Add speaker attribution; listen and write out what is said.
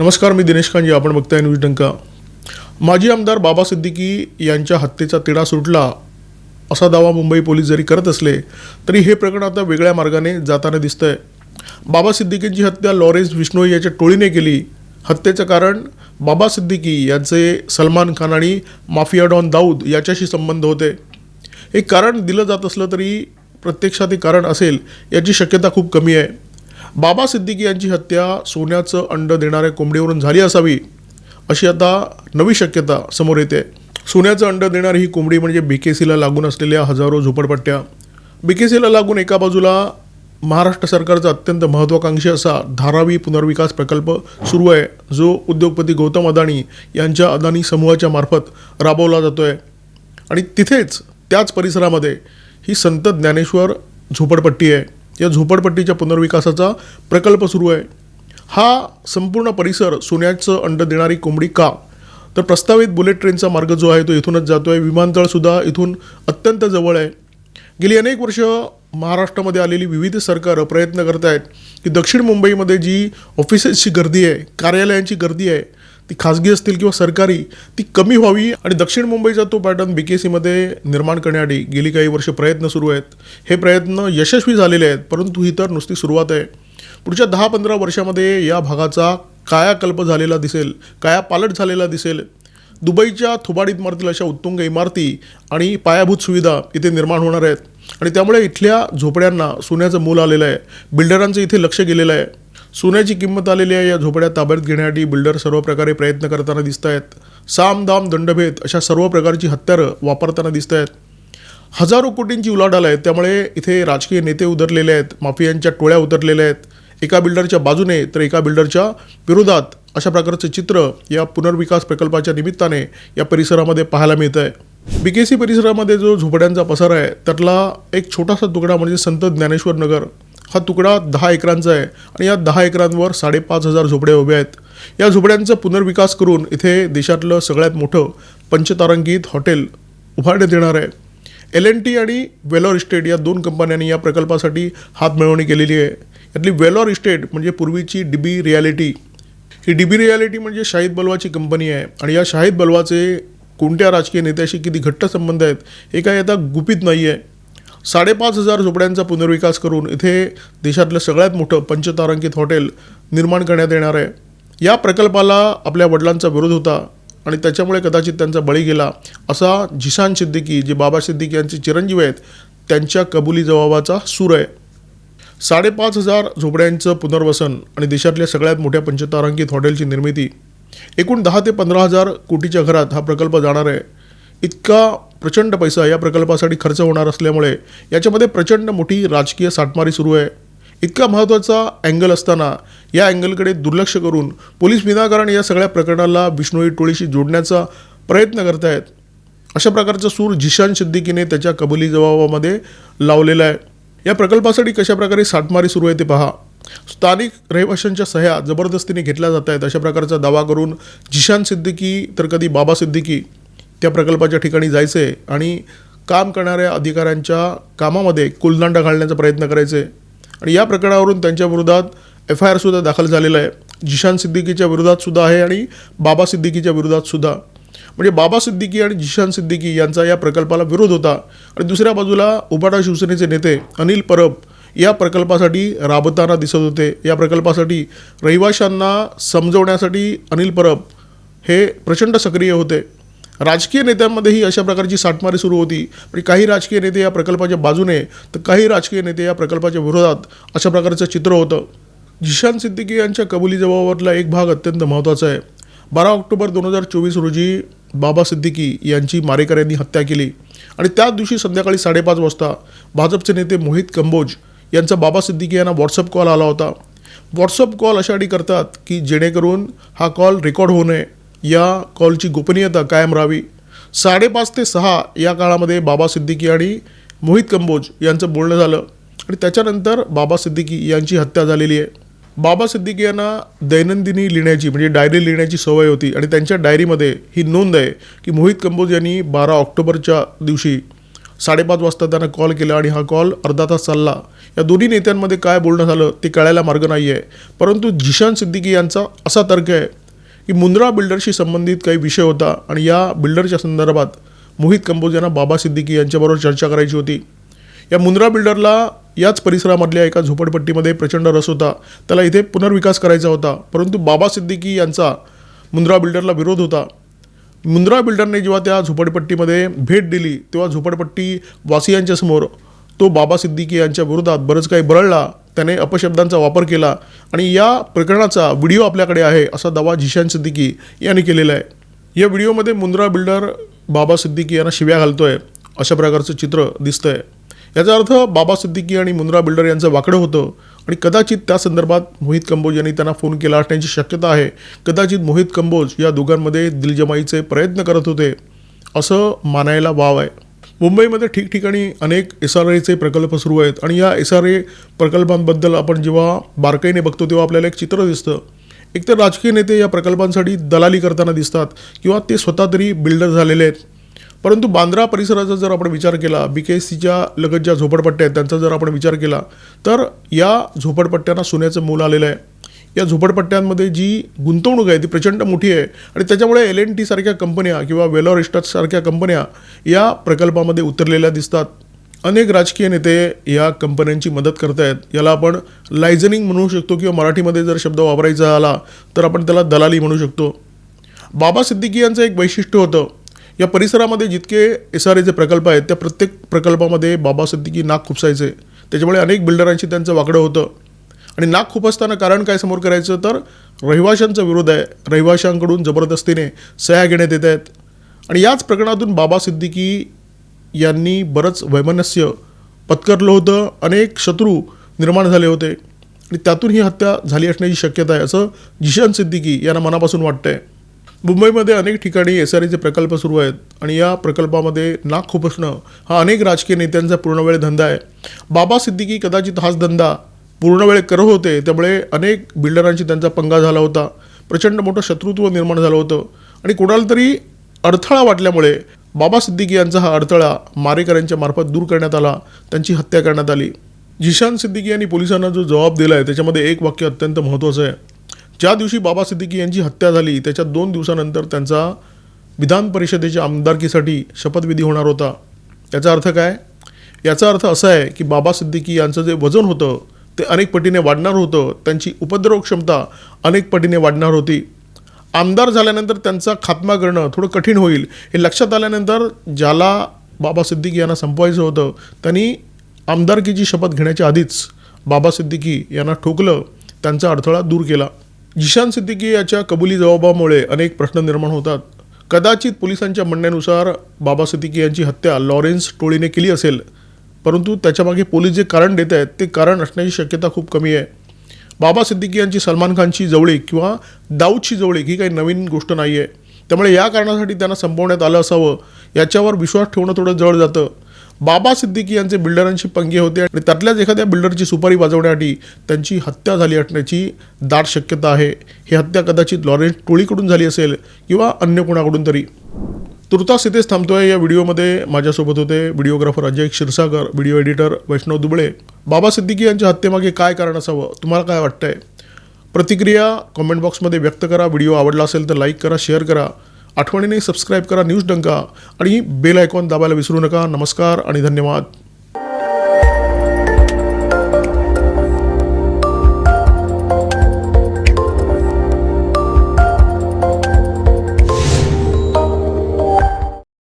Speaker 1: नमस्कार मी दिनेश कांजी आपण बघताय न्यूज डंका. माजी आमदार बाबा सिद्दीकी यांच्या हत्येचा तिढा सुटला. असा दावा मुंबई पोलीस जरी करत असले तरी हे प्रकरण आता वेगळ्या मार्गाने जाताना दिसतंय. बाबा सिद्दीकींची हत्या लॉरेन्स विष्णोई याच्या टोळीने केली. हत्येचं कारण बाबा सिद्दीकी यांचे सलमान खान आणि माफिया डॉन दाऊद याच्याशी संबंध होते. हे कारण दिलं जात असलं तरी प्रत्यक्षात हे कारण असेल याची शक्यता खूप कमी आहे. बाबा सिद्दीकी यांची हत्या सोन्याचं अंड देणाऱ्या कोंबडीवरून झाली असावी अशी आता नवी शक्यता समोर येते. सोन्याचं अंड देणारी ही कोंबडी म्हणजे बी के सीला लागून असलेल्या हजारो झोपडपट्ट्या. बी के सीला लागून एका बाजूला महाराष्ट्र सरकारचा अत्यंत महत्त्वाकांक्षी असा धारावी पुनर्विकास प्रकल्प सुरू आहे जो उद्योगपती गौतम अदाणी यांच्या अदानी समूहाच्या मार्फत राबवला जातो आहे आणि तिथेच त्याच परिसरामध्ये ही संत ज्ञानेश्वर झोपडपट्टी आहे. या झोपडपट्टीच्या पुनर्विकासाचा प्रकल्प सुरू आहे. हा संपूर्ण परिसर सोन्याचं अंड देणारी कोंबडी का? तर प्रस्तावित बुलेट ट्रेनचा मार्ग जो आहे तो इथूनच जातो आहे विमानतळसुद्धा इथून अत्यंत जवळ आहे. गेली अनेक वर्ष महाराष्ट्रामध्ये आलेली विविध सरकारं प्रयत्न करत आहेत की दक्षिण मुंबईमध्ये जी ऑफिसेसची गर्दी आहे कार्यालयांची गर्दी आहे ती खाजगी असतील किंवा सरकारी ती कमी व्हावी आणि दक्षिण मुंबईचा तो पॅटर्न बी के सीमध्ये निर्माण करण्यासाठी गेली काही वर्ष प्रयत्न सुरू आहेत. हे प्रयत्न यशस्वी झालेले आहेत परंतु ही तर नुसती सुरुवात आहे. पुढच्या दहा पंधरा वर्षामध्ये या भागाचा कायाकल्प झालेला दिसेल कायापालट झालेला दिसेल. दुबईच्या थुबाड मारतील अशा उत्तुंग इमारती आणि पायाभूत सुविधा इथे निर्माण होणार आहेत. आणि त्यामुळे इथल्या झोपड्यांना सोन्याचं मूल आलेलं आहे. बिल्डरांचं इथे लक्ष गेलेलं आहे. सोन्याची किंमत आलेली आहे. या झोपड्या ताब्यात घेण्यासाठी बिल्डर सर्व प्रकारे प्रयत्न करताना दिसत आहेत साम दाम दंडभेद अशा सर्व प्रकारची हत्यारं वापरताना दिसत आहेत हजारो कोटींची उलाढाल आहे. त्यामुळे इथे राजकीय नेते उतरलेले आहेत. माफियांच्या टोळ्या उतरलेल्या आहेत. एका बिल्डरच्या बाजूने तर एका बिल्डरच्या विरोधात अशा प्रकारचं चित्र या पुनर्विकास प्रकल्पाच्या निमित्ताने या परिसरामध्ये पाहायला मिळतं आहे बी परिसरामध्ये जो झोपड्यांचा पसार आहे त्यातला एक छोटासा तुकडा म्हणजे संत ज्ञानेश्वर नगर. हा तुकडा दहा एकरांचा आहे आणि या दहा एकरांवर साडेपाच हजार झोपड्या उभ्या आहेत. या झोपड्यांचा पुनर्विकास करून इथे देशातलं सगळ्यात मोठं पंचतारांकित हॉटेल उभारण्यात येणार आहे. एल एन टी आणि वेलॉर इस्टेट या दोन कंपन्यांनी या प्रकल्पासाठी हातमिळवणी केलेली आहे. यातली वेलॉर इस्टेट म्हणजे पूर्वीची डीबी रियालिटी. ही डीबी रियालिटी म्हणजे शाहिद बलवाची कंपनी आहे आणि या शाहिद बलवाचे कोणत्या राजकीय नेत्याशी किती घट्ट संबंध आहेत हे काय आता गुपित नाही आहे साडेपाच हजार झोपड्यांचा पुनर्विकास करून इथे देशातलं सगळ्यात मोठं पंचतारांकित हॉटेल निर्माण करण्यात येणार आहे. या प्रकल्पाला आपल्या वडिलांचा विरोध होता आणि त्याच्यामुळे कदाचित त्यांचा बळी गेला असा जिशान सिद्दीकी जे बाबा सिद्दीकी यांचे चिरंजीव आहेत त्यांच्या कबुली जबाबाचा सूर आहे. साडेपाच हजार झोपड्यांचं पुनर्वसन आणि देशातल्या सगळ्यात मोठ्या पंचतारांकित हॉटेलची निर्मिती. एकूण दहा ते पंधरा हजार कोटीच्या घरात हा प्रकल्प जाणार आहे. इतका प्रचंड पैसा या प्रकल्पासाठी खर्च होणार असल्यामुळे याच्यामध्ये प्रचंड मोठी राजकीय साठमारी सुरू आहे. इतका महत्त्वाचा अँगल असताना या अँगलकडे दुर्लक्ष करून पोलीस विनाकारण या सगळ्या प्रकरणाला विष्णुई टोळीशी जोडण्याचा प्रयत्न करत आहेत अशा प्रकारचा सूर जिशान सिद्दीकीने त्याच्या कबुली जबाबामध्ये लावलेला आहे. या प्रकल्पासाठी कशाप्रकारे साठमारी सुरू आहे ते पहा. स्थानिक रहिवाशांच्या सह्या जबरदस्तीने घेतल्या जात आहेत अशा प्रकारचा दावा करून जिशान सिद्दीकी तर कधी बाबा सिद्दीकी त्या प्रकल्पाच्या ठिकाणी जायचे आणि काम करणाऱ्या अधिकाऱ्यांच्या कामामध्ये कुलदांडा घालण्याचा प्रयत्न करायचे. आणि या प्रकरणावरून त्यांच्या विरोधात एफ आय आरसुद्धा दाखल झालेला आहे. जिशान सिद्दीकीच्या विरोधात सुद्धा आहे आणि बाबा सिद्दीकीच्या विरोधातसुद्धा म्हणजे बाबा सिद्दीकी आणि जिशान सिद्दीकी यांचा या प्रकल्पाला विरोध होता. आणि दुसऱ्या बाजूला उबाटा शिवसेनेचे नेते अनिल परब या प्रकल्पासाठी राबताना दिसत होते. या प्रकल्पासाठी रहिवाशांना समजवण्यासाठी अनिल परब हे प्रचंड सक्रिय होते. राजकीय नेत्यांमध्येही अशा प्रकारची साठमारी सुरू होती. म्हणजे काही राजकीय नेते या प्रकल्पाच्या बाजूने तर काही राजकीय नेते या प्रकल्पाच्या विरोधात अशा प्रकारचं चित्र होतं. जिशान सिद्दीकी यांच्या कबुली जबाबातला एक भाग अत्यंत महत्त्वाचा आहे. बारा ऑक्टोबर दोन हजार चोवीस रोजी बाबा सिद्दीकी यांची मारेकऱ्यांनी हत्या केली. आणि त्याच दिवशी संध्याकाळी साडेपाच वाजता भाजपचे नेते मोहित कंबोज यांचा बाबा सिद्दीकी यांना व्हॉट्सअप कॉल आला होता. व्हॉट्सअप कॉल अशा करतात की जेणेकरून हा कॉल रेकॉर्ड होऊ नये. या कॉलची गोपनीयता कायम राहावी. साडेपाच ते सहा या काळामध्ये बाबा सिद्दीकी आणि मोहित कंबोज यांचं बोलणं झालं आणि त्याच्यानंतर बाबा सिद्दीकी यांची हत्या झालेली आहे. बाबा सिद्दीकी यांना दैनंदिनी लिहिण्याची म्हणजे डायरी लिहिण्याची सवय होती आणि त्यांच्या डायरीमध्ये ही नोंद आहे की मोहित कंबोज यांनी बारा ऑक्टोबरच्या दिवशी साडेपाच वाजता त्यांना कॉल केला आणि हा कॉल अर्धा तास चालला. या दोन्ही नेत्यांमध्ये काय बोलणं झालं ते कळायला मार्ग नाही आहे परंतु जिशान सिद्दीकी यांचा असा तर्क आहे की मुंद्रा बिल्डरशी संबंधित काही विषय होता आणि या बिल्डरच्या संदर्भात मोहित कंबोज यांना बाबा सिद्दीकी यांच्याबरोबर चर्चा करायची होती. या मुंद्रा बिल्डरला याच परिसरामधल्या एका झोपडपट्टीमध्ये प्रचंड रस होता. त्याला इथे पुनर्विकास करायचा होता. परंतु बाबा सिद्दीकी यांचा मुंद्रा बिल्डरला विरोध होता. मुंद्रा बिल्डरने जेव्हा त्या झोपडपट्टीमध्ये भेट दिली तेव्हा झोपडपट्टी वासियांच्या समोर तो बाबा सिद्दीकी यांच्या विरोधात बरंच काही बरळला त्याने अपशब्दांचा वापर केला आणि या प्रकरणाचा व्हिडिओ आपल्याकडे आहे असा दावा जिशान सिद्दीकी यांनी केलेला आहे. या व्हिडिओमध्ये मुंद्रा बिल्डर बाबा सिद्दीकी यांना शिव्या घालतोय अशा प्रकारचं चित्र दिसतंय. याचा अर्थ बाबा सिद्दीकी आणि मुंद्रा बिल्डर यांचं वाकडं होतं आणि कदाचित त्या संदर्भात मोहित कंबोज यांनी त्यांना फोन केला असण्याची शक्यता आहे. कदाचित मोहित कंबोज या दोघांमध्ये दिलजमाईचे प्रयत्न करत होते असं मानायला वाव आहे. मुंबईमध्ये ठिकठिकाणी अनेक एस आर एचे प्रकल्प सुरू आहेत. आणि या एस आर ए प्रकल्पांबद्दल आपण जेव्हा बारकाईने बघतो तेव्हा आपल्याला एक चित्र दिसतं. एकतर राजकीय नेते या प्रकल्पांसाठी दलाली करताना दिसतात किंवा ते स्वतः तरी बिल्डर झालेले आहेत. परंतु बांद्रा परिसराचा जर आपण विचार केला बी के एस सीच्या लगत ज्या झोपडपट्ट्या आहेत त्यांचा जर आपण विचार केला तर या झोपडपट्ट्यांना सोन्याचं मूल आलेलं आहे. या झोपडपट्ट्यांमध्ये जी गुंतवणूक आहे ती प्रचंड मोठी आहे आणि त्याच्यामुळे एल एन टीसारख्या कंपन्या किंवा वेलॉर इस्टातसारख्या कंपन्या या प्रकल्पामध्ये उतरलेल्या दिसतात. अनेक राजकीय नेते या कंपन्यांची मदत करत आहेत याला आपण लायझनिंग म्हणू शकतो किंवा मराठीमध्ये जर शब्द वापरायचा आला तर आपण त्याला दलाली म्हणू शकतो. बाबा सिद्दीकी यांचं एक वैशिष्ट्य होतं या परिसरामध्ये जितके एस आर एचे प्रकल्प आहेत त्या प्रत्येक प्रकल्पामध्ये बाबा सिद्दीकी नाक खुपसायचे. त्याच्यामुळे अनेक बिल्डरांशी त्यांचं वाकडं होतं. आणि नाक खुपसताना कारण काय समोर करायचं तर रहिवाशांचा विरोध आहे. रहिवाशांकडून जबरदस्तीने सह्या घेण्यात येत आहेत. आणि याच प्रकरणातून बाबा सिद्दीकी यांनी बरंच वैमनस्य पत्करलं होतं. अनेक शत्रू निर्माण झाले होते. आणि त्यातून ही हत्या झाली असण्याची शक्यता आहे असं जिशान सिद्दीकी यांना मनापासून वाटतंय. मुंबईमध्ये अनेक ठिकाणी एस आर एचे प्रकल्प सुरू आहेत. आणि या प्रकल्पामध्ये नाक खुपसणं हा अनेक राजकीय नेत्यांचा पूर्णवेळ धंदा आहे. बाबा सिद्दीकी कदाचित हाच धंदा पूर्णवेळ करत होते त्यामुळे अनेक बिल्डरांशी त्यांचा पंगा झाला होता. प्रचंड मोठं शत्रुत्व निर्माण झालं होतं. आणि कोणाला तरी अडथळा वाटल्यामुळे बाबा सिद्दीकी यांचा हा अडथळा मारेकऱ्यांच्या मार्फत दूर करण्यात आला त्यांची हत्या करण्यात आली. जिशान सिद्दीकी यांनी पोलिसांना जो जबाब दिला आहे त्याच्यामध्ये एक वाक्य अत्यंत महत्त्वाचं आहे. ज्या दिवशी बाबा सिद्दीकी यांची हत्या झाली त्याच्या दोन दिवसानंतर त्यांचा विधान परिषदेच्या आमदारकीसाठी शपथविधी होणार होता. याचा अर्थ काय? याचा अर्थ असा आहे की बाबा सिद्दीकी यांचं जे वजन होतं ते अनेक पटीने वाढणार होतं. त्यांची उपद्रव क्षमता अनेक पटीने वाढणार होती. आमदार झाल्यानंतर त्यांचा खात्मा करणं थोडं कठीण होईल. हे लक्षात आल्यानंतर ज्याला बाबा सिद्दीकी यांना संपवायचं होतं त्यांनी आमदारकीची शपथ घेण्याच्या आधीच बाबा सिद्दीकी यांना ठोकलं. त्यांचा अडथळा दूर केला. जिशान सिद्दीकी याच्या कबुली जबाबामुळे अनेक प्रश्न निर्माण होतात. कदाचित पोलिसांच्या म्हणण्यानुसार बाबा सिद्दीकी यांची हत्या लॉरेन्स टोळीने केली असेल. परंतु त्याच्यामागे पोलीस जे कारण देत आहेत ते कारण असण्याची शक्यता खूप कमी आहे. बाबा सिद्दीकी यांची सलमान खानची जवळीक किंवा दाऊदची जवळीक ही काही नवीन गोष्ट नाही आहे त्यामुळे या कारणासाठी त्यांना संपवण्यात आलं असावं याच्यावर विश्वास ठेवणं थोडं जड जातं. बाबा सिद्दीकी यांचे बिल्डरांशी पंगे होते आणि त्यातल्याच एखाद्या बिल्डरची सुपारी वाजवण्यासाठी त्यांची हत्या झाली असण्याची दाट शक्यता आहे. ही हत्या कदाचित लॉरेन्स टोळीकडून झाली असेल किंवा अन्य कोणाकडून तरी. तुर्तास इथेच थांबतोय. या व्हिडिओमध्ये माझ्यासोबत होते videographer Ajay Kshirsagar video editor Vaishnav Dubale. Baba Siddique यांच्या हत्येमागे काय कारण असावं? तुम्हाला काय वाटतंय? प्रतिक्रिया कमेंट बॉक्समध्ये व्यक्त करा. व्हिडिओ आवडला असेल तर लाईक करा शेअर करा. आठवणीने सबस्क्राईब करा न्यूज डंका. आणि बेल आयकॉन दाबायला विसरू नका. नमस्कार आणि धन्यवाद.